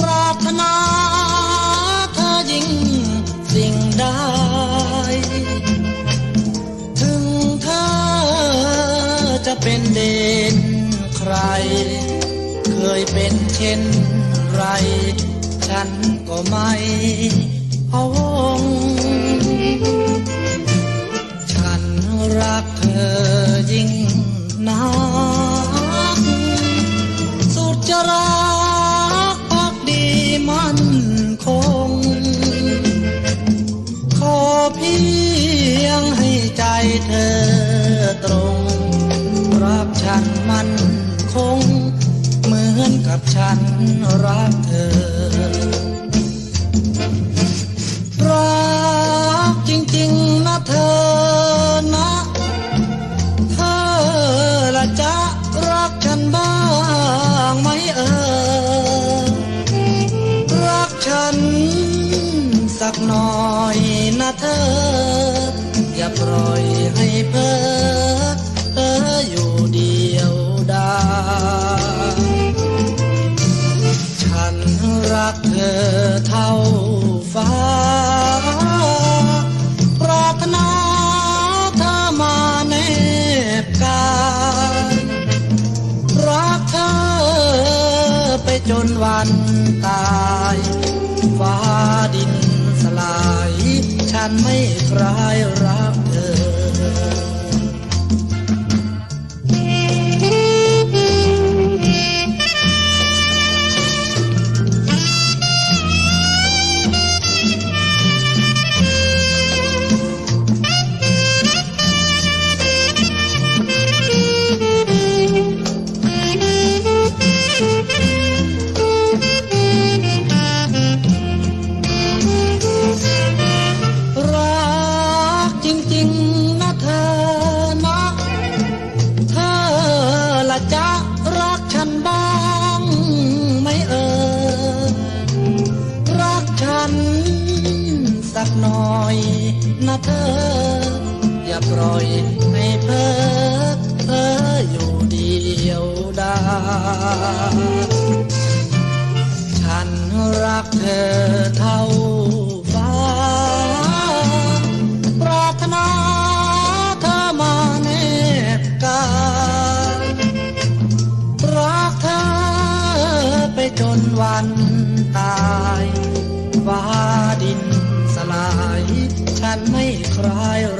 ปรารถนาเธอยิ่งสิงใดถึงเธอจะเป็นเด่นใคร เคยเป็นเช่นไร ฉันก็ไม่พะวฉันรักเธอยิ่งนัก รักพักดีมั่นคง ขอเพียงให้ใจเธอตรง รักฉันมั่นคง เหมือนกับฉันรักเธอ รักจริงๆนะเธอ สักหน่อยนะเธอ อย่าปล่อยให้เพ้อเพ้ออยู่เดียวดายฉันรักเธอเท่าฟ้า ปรารถนาเธอมาแนบกายรักเธอไปจนวันตายฟ้าดิน ไม่คลายรักเธอ ริงๆนะเธอนะเธอละจะรักฉันบ้างไหมเออ รักฉันสักหน่อยนะเธอ อย่าปล่อยให้เพ้อเพ้ออยู่เดียวดายฉันรักเธอเท่า วันตายฟ้าดินสลาย ฉันไม่คลายร